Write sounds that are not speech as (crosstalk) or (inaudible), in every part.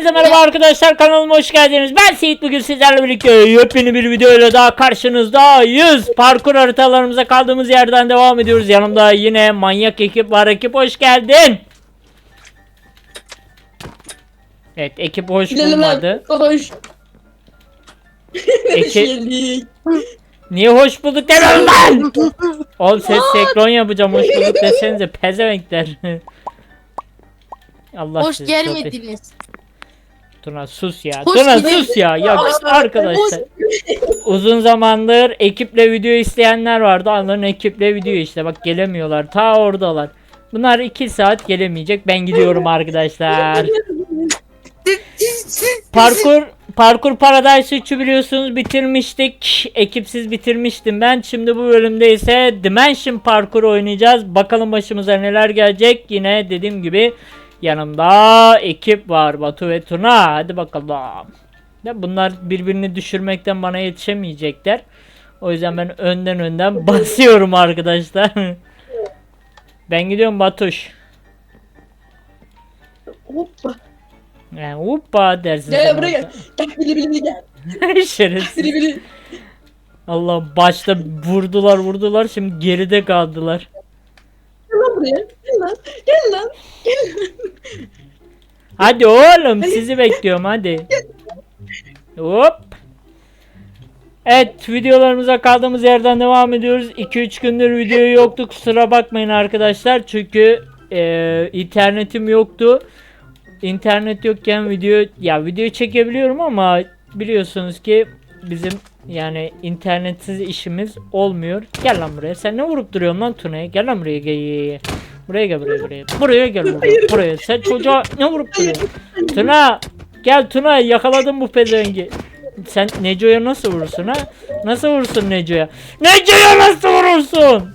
Hepinize merhaba arkadaşlar kanalıma hoş geldiniz. Ben Seyit bugün sizlerle birlikte yepyeni bir videoyla daha karşınızdayız. Parkur haritalarımıza kaldığımız yerden devam ediyoruz. Yanımda yine manyak ekip var. Ekip hoş geldin. Evet ekip hoş bulmadı. (laughs) Ekip niye hoş bulduk demiyorum lan? (laughs) Oğlum ses senkron yapacağım hoş bulduk desenize pezevenkler. (laughs) Allah Hoş gelmediniz. Tuna sus ya. Hoş Tuna geldin. sus ya. Ya arkadaşlar. Uzun zamandır ekiple video isteyenler vardı. Onların ekiple video işte. Bak gelemiyorlar. Ta oradalar. Bunlar 2 saat gelemeyecek. Ben gidiyorum arkadaşlar. Parkur Parkur Paradise 3'ü biliyorsunuz bitirmiştik. Ekipsiz bitirmiştim ben. Şimdi bu bölümde ise Dimension Parkur oynayacağız. Bakalım başımıza neler gelecek. Yine dediğim gibi yanımda ekip var. Batu ve Tuna. Hadi bakalım. Ya bunlar birbirini düşürmekten bana yetişemeyecekler. O yüzden ben önden önden (laughs) basıyorum arkadaşlar. ben gidiyorum Batuş. Hoppa. Yani hoppa dersin. Gel buraya gel. Gel bili bili bili gel. (laughs) Şerefsiz. Bili bili. Allah başta vurdular vurdular şimdi geride kaldılar. Gel lan buraya. Gel lan. Gel lan. Hadi oğlum sizi bekliyorum hadi. Hop. Evet videolarımıza kaldığımız yerden devam ediyoruz. 2-3 gündür video yoktu kusura bakmayın arkadaşlar. Çünkü e, internetim yoktu. İnternet yokken video ya video çekebiliyorum ama biliyorsunuz ki bizim yani internetsiz işimiz olmuyor. Gel lan buraya. Sen ne vurup duruyorsun lan Tuna'ya? Gel lan buraya gel. Buraya gel buraya buraya. Buraya gel buraya. Buraya. Sen çocuğa ne vurup duruyorsun? Tuna gel Tuna yakaladım bu pezevengi. Sen Neco'ya nasıl vurursun ha? Nasıl vurursun Neco'ya? Neco'ya nasıl vurursun?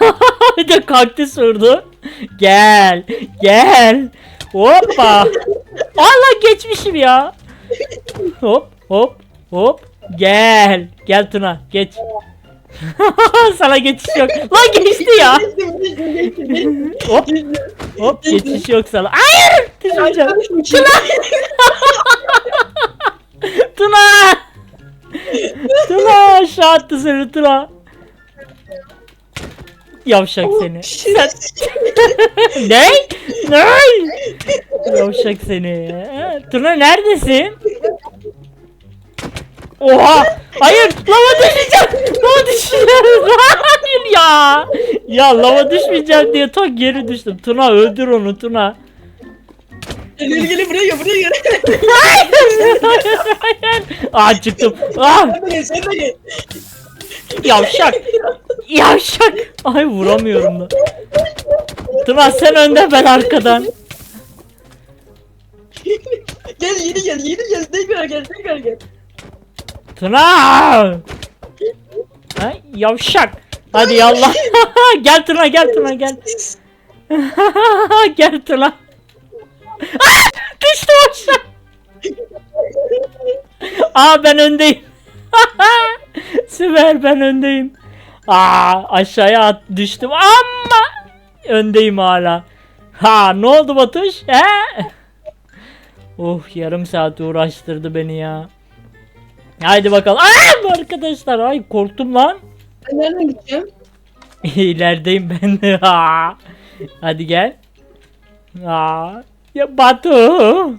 (laughs) Bir de kaktüs vurdu. Gel. Gel. Hoppa. Allah geçmişim ya. Hop hop hop. Gel. Gel Tuna geç. (laughs) Sana geçiş yok. Lan geçti ya. Hop hop geçiş yok sana. Hayır. Arkadaşım, (laughs) Tuna. Tuna aşağı attı seni Tuna. Yavşak seni. Sen... (laughs) ne? Ne? Yavşak seni. Tuna neredesin? Oha! Hayır! Lava düşeceğim! Lava düşeceğim! (laughs) Hayır ya! Ya lava düşmeyeceğim diye tak geri düştüm. Tuna öldür onu Tuna. Gel gel buraya gel buraya gel. Hayır! Hayır! Aa çıktım. Ah! Sen de gel sen de gel. Yavşak! Yavşak! Ay vuramıyorum da. Tuna sen önde ben arkadan. Gel yeni gel yeni gel. Tekrar gel tekrar gel. Tuna! Ha, yavşak! Hadi yallah. (laughs) gel Tuna gel Tuna gel. (laughs) gel Tuna. (laughs) Ah! Düştüm aşağı. Aa ben öndeyim. Süper ben öndeyim. Aa aşağıya at düştüm ama öndeyim hala. Ha ne oldu Batuş? He? Oh yarım saat uğraştırdı beni ya. Haydi bakalım. Aa arkadaşlar ay korktum lan. Ben nereden gideceğim? (laughs) İlerideyim ben. Aa. (laughs) Hadi gel. Aa. Ya Batu.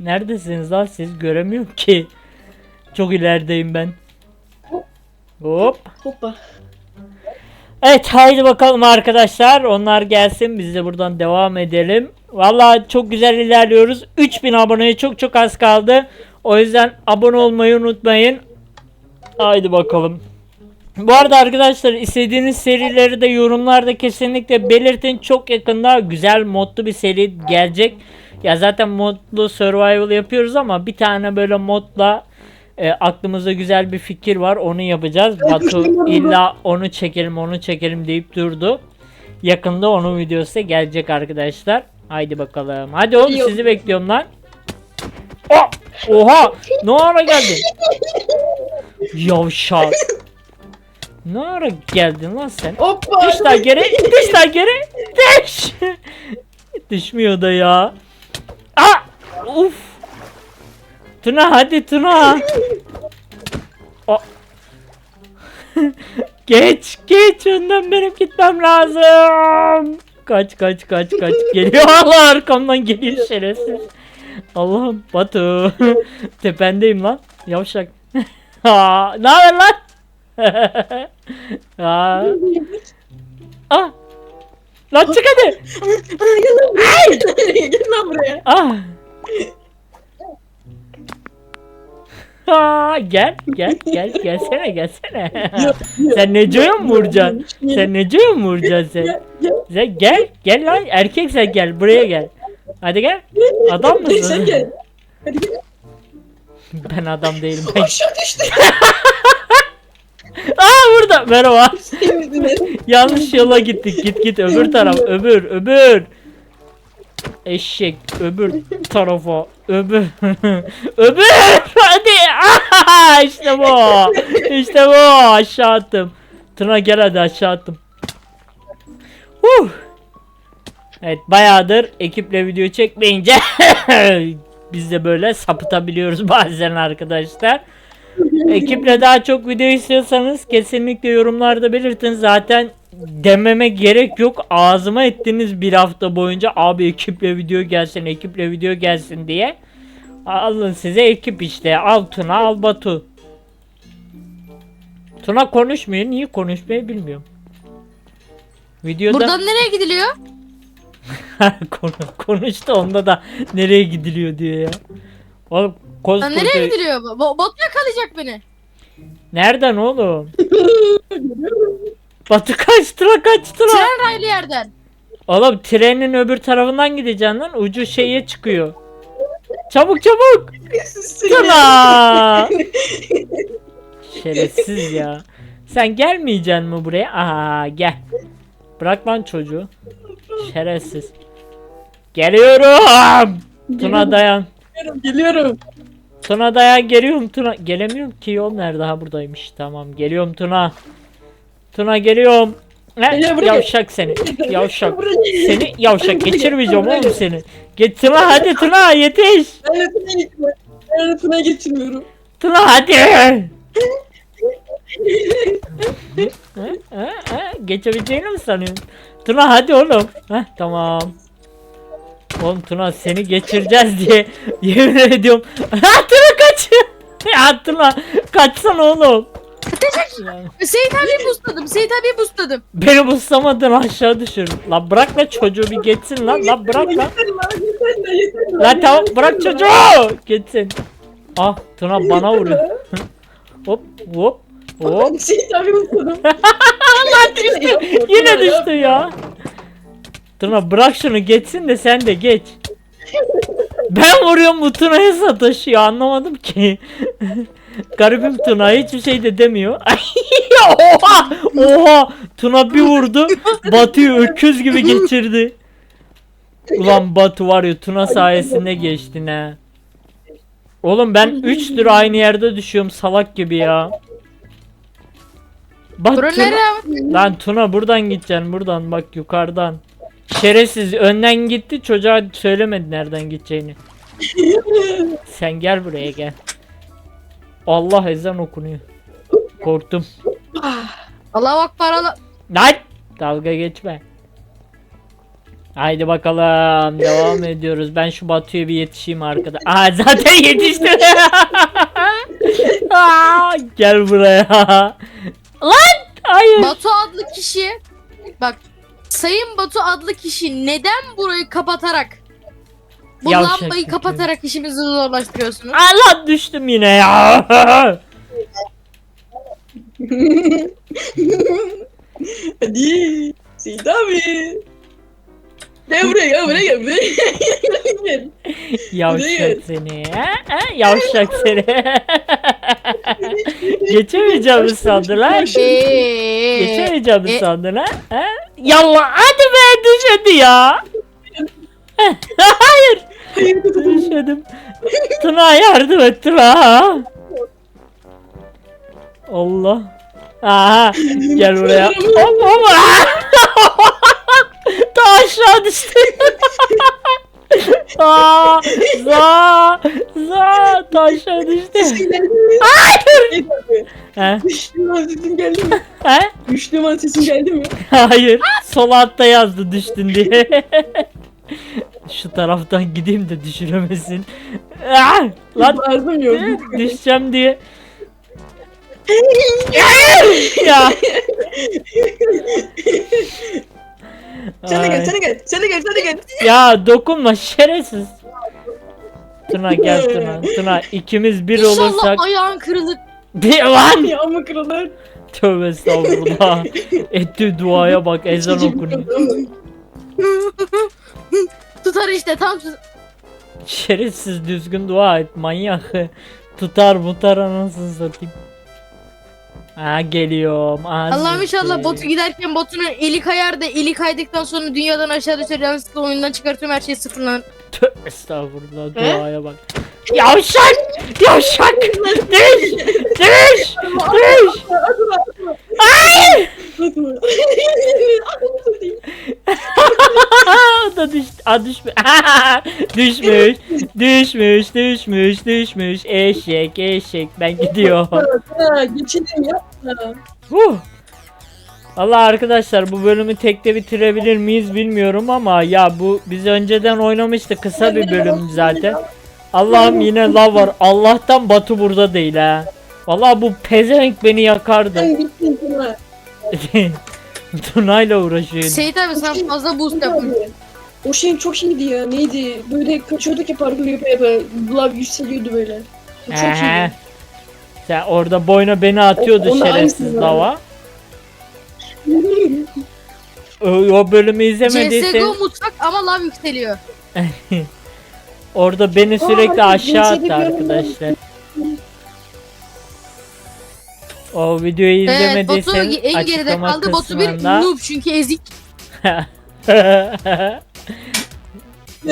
Neredesiniz lan siz göremiyorum ki. Çok ilerideyim ben. Hop. Hoppa. Evet haydi bakalım arkadaşlar. Onlar gelsin biz de buradan devam edelim. Vallahi çok güzel ilerliyoruz. 3000 aboneye çok çok az kaldı. O yüzden abone olmayı unutmayın. Haydi bakalım. Bu arada arkadaşlar istediğiniz serileri de yorumlarda kesinlikle belirtin. Çok yakında güzel modlu bir seri gelecek. Ya zaten modlu survival yapıyoruz ama bir tane böyle modla e, aklımızda güzel bir fikir var. Onu yapacağız. Batu illa onu çekelim onu çekelim deyip durdu. Yakında onun videosu da gelecek arkadaşlar. Haydi bakalım. Hadi oğlum sizi bekliyorum lan. Oh! Oha! Ne ara geldin? Yavşak. Ne ara geldin lan sen? Hoppa. Düş lan geri. Düş lan geri. Düş. (laughs) Düşmüyor da ya. Aa! Uf. Tuna hadi Tuna. O- (laughs) geç geç önden benim gitmem lazım. Kaç kaç kaç kaç geliyor Allah arkamdan geliyor şerefsiz. Allah'ım Batu (laughs) tependeyim lan yavşak. (laughs) Ne haber lan? (laughs) Aa. Ah. Lan çık hadi. Gel lan buraya. Gel lan buraya. Ah. Aa, gel gel gel gelsene gelsene. sen Neco'ya mı vuracaksın? Sen Neco'ya mı vuracaksın sen? Sen gel gel lan erkek sen gel buraya gel. Hadi gel. Adam Sen mısın? gel. Hadi gel. (laughs) Ben adam değilim. Ben... Aşağı düştü. (laughs) Aa burada. Merhaba. (laughs) Yanlış yola gittik. Git git öbür taraf. Öbür öbür. Eşek öbür tarafa. Öbür. öbür. Hadi. Aha, işte bu. İşte bu. Aşağı attım. Tuna gel hadi aşağı attım. Huh. Evet bayağıdır ekiple video çekmeyince (laughs) biz de böyle sapıtabiliyoruz (laughs) bazen arkadaşlar. Ekiple daha çok video istiyorsanız kesinlikle yorumlarda belirtin. Zaten dememe gerek yok. Ağzıma ettiniz bir hafta boyunca abi ekiple video gelsin, ekiple video gelsin diye. Alın size ekip işte. Al Tuna, al Batu. Tuna konuşmuyor. Niye konuşmayı bilmiyorum. Videoda Buradan nereye gidiliyor? (laughs) Konu, konuştu onda da nereye gidiliyor diyor ya. Oğlum Lan nereye gidiliyor? Bo bot yakalayacak beni. Nereden oğlum? Batu kaçtı lan kaçtı lan. Tren raylı yerden. Oğlum trenin öbür tarafından gideceksin lan. Ucu şeye çıkıyor. Çabuk çabuk. Tuna. Şerefsiz ya. Sen gelmeyeceksin mi buraya? Aha gel. Bırak lan çocuğu. Şerefsiz. Geliyorum. Tuna dayan. Geliyorum, geliyorum. Tuna dayan geliyorum Tuna. Gelemiyorum ki yol nerede? Ha buradaymış. Tamam geliyorum Tuna. Tuna geliyorum. Ne? Yavşak seni. Yavşak. Seni yavşak geçirmeyeceğim oğlum seni. Geç Tuna hadi Tuna yetiş. Ben Latin'e gitmiyorum. Ben Latin'e geçmiyorum. Tuna hadi. Ha, ha, ha, Geçebileceğini mi sanıyorsun? Tuna hadi oğlum. Heh, tamam. Oğlum Tuna seni geçireceğiz diye (laughs) yemin ediyorum. (laughs) Ha Tuna kaç. (laughs) Ya Tuna kaçsana oğlum. Seyit abi bustladım. Seyit abi bustladım. Beni buslamadın aşağı düşür. Lan bırak la çocuğu bir geçsin lan. Lan bırak lan. Lan, lan, lan. Lan tamam bırak çocuğu. Geçsin. Ah Tuna bana vuruyor. Hop hop hop. Şey tabii unuttum. Allah düştü. Yine düştü ya. Tuna bırak şunu geçsin de sen de geç. Ben vuruyorum bu Tuna'ya sataşıyor anlamadım ki. (laughs) Garibim Tuna hiçbir şey de demiyor. (laughs) oha! Oha! Tuna bir vurdu. Batu'yu öküz gibi geçirdi. Ulan Batu var ya Tuna sayesinde geçtin ha. Oğlum ben 3 lira aynı yerde düşüyorum salak gibi ya. Bak Tuna-? Lan Tuna buradan gideceksin buradan bak yukarıdan. Şerefsiz önden gitti çocuğa söylemedi nereden gideceğini. (laughs) Sen gel buraya gel. Allah ezan okunuyor. Korktum. Allah akbar Allah. Lan dalga geçme. Haydi bakalım devam (laughs) ediyoruz. Ben şu Batu'ya bir yetişeyim arkada. Aa zaten yetiştim. (laughs) Aa, gel buraya. Lan hayır. Batu adlı kişi bak Sayın Batu adlı kişi neden burayı kapatarak bu Yavşak lambayı kötü. kapatarak işimizi zorlaştırıyorsunuz? Allah düştüm yine ya. Hadi. Seyit abi. Gel buraya gel buraya gel buraya. Gel. Yavşak Değil. seni. Ha? Ha? Yavşak seni. Geçemeyeceğim mi sandın lan? Eee. Geçemeyeceğim mi e- sandın ha? ha? Yallah hadi be düşedi ya. Hayır (laughs) Hayır, düşedim. Tuna yardım et Tuna. Allah. Aha gel buraya. Hop hop. (laughs) Ta aşağı düştü. (laughs) Aa, za za düştü. Sesin geldi mi? Hayır. He? Düştüğüm an sesin geldi mi? He? Düştüğüm an sesin geldi mi? Hayır. Sol altta yazdı düştün diye. (laughs) Şu taraftan gideyim de düşüremesin. Ah! Lan Bağırdım yok. düşeceğim diye. (laughs) ya. Sen de gel, Ay. sen de gel, sen de gel, sen de gel. Ya dokunma şerefsiz. Tuna gel Tuna. (laughs) Tuna ikimiz bir İnşallah olursak ayağın kırılır. (laughs) bir lan. Ya ama kırılır. Tövbe estağfurullah. (laughs) Etti duaya bak ezan okunuyor. Tutar işte tam tut. Şerefsiz düzgün dua et manyak. Tutar mutar anasını satayım. Ha geliyorum. Allah'ım azıcık. inşallah botu giderken botunun eli kayar da eli kaydıktan sonra dünyadan aşağı düşer yanlışlıkla oyundan çıkartıyorum her şey sıfırlanır. Tövbe estağfurullah duaya bak. Yavşak! Yavşak! Düş! Düş! Düş! Satayım. o da. Aa, düşmüş. (laughs) düşmüş. Düşmüş. Düşmüş. Düşmüş. Eşek. Eşek. Ben gidiyorum. Geçelim yapma. Huh. Allah arkadaşlar bu bölümü tekte bitirebilir miyiz bilmiyorum ama ya bu biz önceden oynamıştık kısa bir bölüm zaten. Allah'ım yine lav var. Allah'tan Batu burada değil ha. Vallahi bu pezevenk beni yakardı. (laughs) Tuna'yla uğraşıyor. Seyit abi sen fazla boost yapın. O şey çok iyiydi ya. Neydi? Böyle kaçıyorduk ya parkur yapa yapa. Lav yükseliyordu böyle. O çok Ehe. iyiydi. Sen orada boyuna beni atıyordu O- ona şerefsiz aynısını lava. O, o bölümü izlemediysen CSGO mutfak ama lav yükseliyor. (laughs) orada beni sürekli aşağı attı arkadaşlar. O videoyu Evet izlemediysen en geride açıklama kaldı. Batu bir kısmında noob çünkü ezik. (laughs)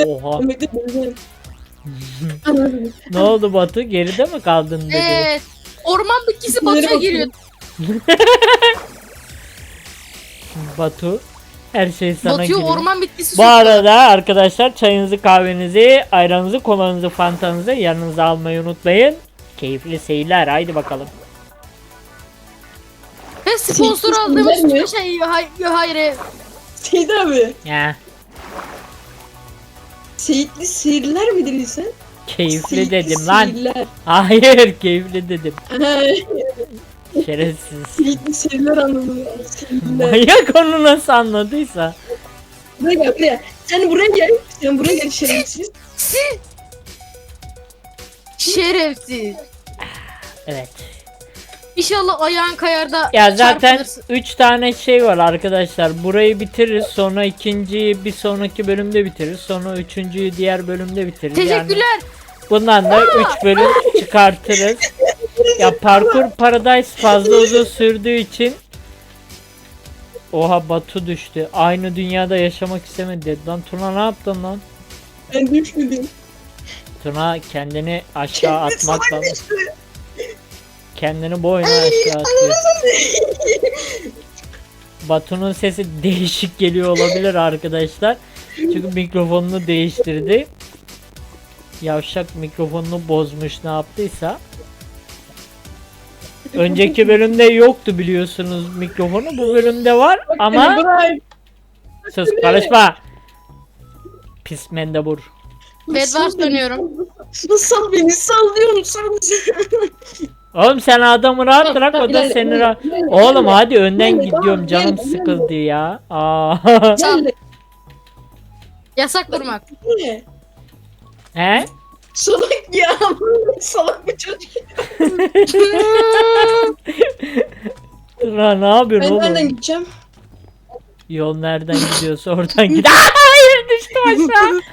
Oha. Benzer. (laughs) Ne oldu Batu? Geride mi kaldın dedi. Evet. Orman bitkisi Nereye Batu'ya giriyor. Batu her şey sana Batu'yu giriyor. orman bitkisi Bu arada arkadaşlar çayınızı, kahvenizi, ayranınızı, kolanızı, fantanızı yanınıza almayı unutmayın. Keyifli seyirler. Haydi bakalım. Ve sponsor aldığımız mi? hiçbir şey hayır, hayır. Seyit abi. Ya Seyitli sihirler mi dedin sen? keyifli Seyitli dedim lan. Sihirler. Hayır keyifli dedim. Şerefsiz. Sihirler anladım. Sihirler. Manyak onu nasıl anladıysa. Buraya gel buraya. Sen buraya gel. Sen buraya gel şerefsiz. Şerefsiz. Evet. İnşallah ayağın kayar da Ya zaten çarpılırsın. 3 tane şey var arkadaşlar. Burayı bitiririz. Sonra ikinciyi bir sonraki bölümde bitiririz. Sonra üçüncüyü diğer bölümde bitiririz. Yani Teşekkürler. bundan da 3 bölüm çıkartırız. Ya parkur Paradise fazla uzun sürdüğü için Oha Batu düştü. Aynı dünyada yaşamak istemedi dedi. Lan Tuna ne yaptın lan? Ben düşmedim. Tuna kendini aşağı Kendi atmakla düştü. kendini boyuna aşağı atıyor. Batu'nun sesi değişik geliyor olabilir arkadaşlar. Çünkü mikrofonunu değiştirdi. Yavşak mikrofonunu bozmuş ne yaptıysa. Önceki bölümde yoktu biliyorsunuz mikrofonu. Bu bölümde var ama sus karışma. Pis mendebur. Bedwars dönüyorum. Sal, beni sal diyorum sal. Oğlum sen adamı rahat bırak o da seni rahat. Oğlum hadi önden gidiyorum canım sıkıldı ya. Aa. Yasak vurmak. Bu ne? He? Salak ya. Salak bir çocuk. (laughs) Tuna ne yapıyorsun Ben nereden oğlum? gideceğim? Yol nereden gidiyorsa oradan git. Aa, (laughs) Hayır düştüm aşağı. (laughs)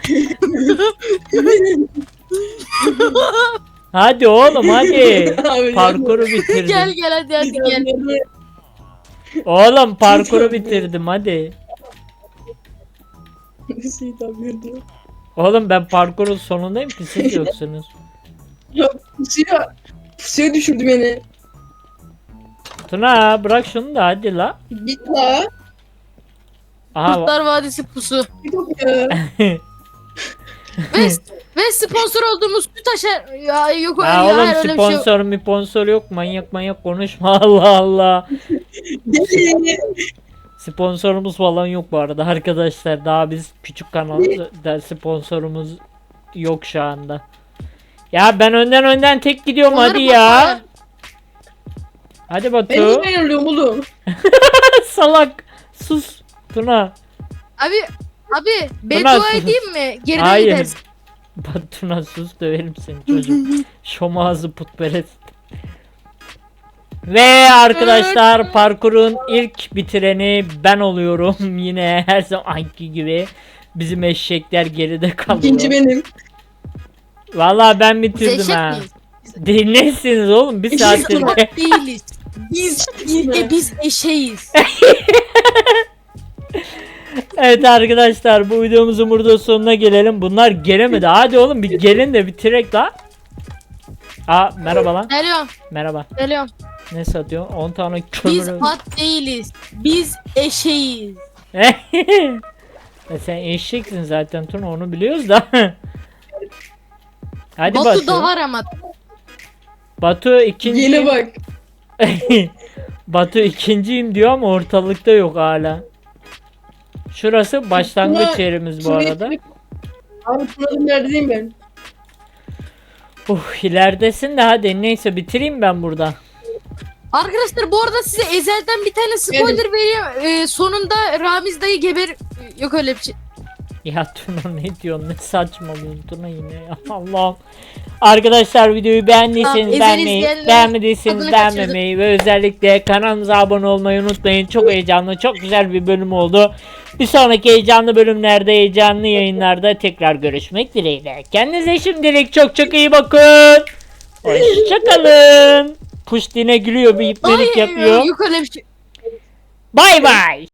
Hadi oğlum hadi. Abi, Parkuru gel bitirdim. gel hadi hadi gel. Oğlum parkuru bitirdim hadi. Oğlum ben parkurun sonundayım ki siz yoksunuz. Ya pusuya. Pusuya düşürdü beni. Tuna bırak şunu da hadi la. Git la. Aha Kurtlar Vadisi pusu. (laughs) Git ya. ve, ve sponsor olduğumuz süt aşar... Ya yok Ya ya, oğlum hayır, öyle bir şey yok. sponsor mi sponsor yok manyak manyak konuşma (laughs) Allah Allah. Deli. Sponsorumuz falan yok bu arada arkadaşlar. Daha biz küçük kanalız da sponsorumuz yok şu anda. Ya ben önden önden tek gidiyorum Onları hadi ya. Hadi Ben Batu. niye ayarlıyorum oğlum? (laughs) Salak. Sus. Tuna. Abi abi Tuna, beddua sus. edeyim mi? Geride Hayır. gidersin. (laughs) Batuna sus döverim seni çocuk. (laughs) Şom ağzı putperest. Ve arkadaşlar parkurun ilk bitireni ben oluyorum. Yine her zamanki gibi bizim eşekler geride İkinci kalıyor. benim. Vallahi ben Biz bitirdim eşek ha. miyiz? Dinlersiniz oğlum bir Biz saattir. Tuna. Değiliz. Biz, e, biz eşeğiz. (laughs) evet arkadaşlar bu videomuzun burada sonuna gelelim. Bunlar gelemedi. Hadi oğlum bir gelin de bitirek la. Aa merhaba lan. Geliyorum, Merhaba. geliyorum. Ne satıyorsun? 10 tane Biz kömür. at değiliz. Biz eşeğiz. (laughs) e sen eşeksin zaten Tuna onu biliyoruz da. (laughs) Hadi Batu, Batu. da var ama. Batu ikinci. Yine bak. (laughs) Batu ikinciyim diyor ama ortalıkta yok hala. Şurası başlangıç Tuna- yerimiz bu arada. Abi Tuna'nın neredeyim ben? Uh ileridesin de hadi neyse bitireyim ben burada. Arkadaşlar bu arada size ezelden bir tane spoiler vereyim. Ee, sonunda Ramiz dayı geber... Yok öyle bir şey. Ya Tuna ne diyorsun ne saçmalıyorsun Tuna yine ya Allah'ım. Arkadaşlar videoyu beğendiyseniz Tamam, beğenmeyi, beğenmediyseniz tadını beğenmemeyi ve özellikle kanalımıza abone olmayı unutmayın. Çok heyecanlı, çok güzel bir bölüm oldu. Bir sonraki heyecanlı bölümlerde, heyecanlı yayınlarda tekrar görüşmek dileğiyle. Kendinize şimdilik çok çok iyi bakın. Hoşçakalın. Puştine gülüyor bir Hayır, yapıyor. Yok öyle bir şey. Bay bay.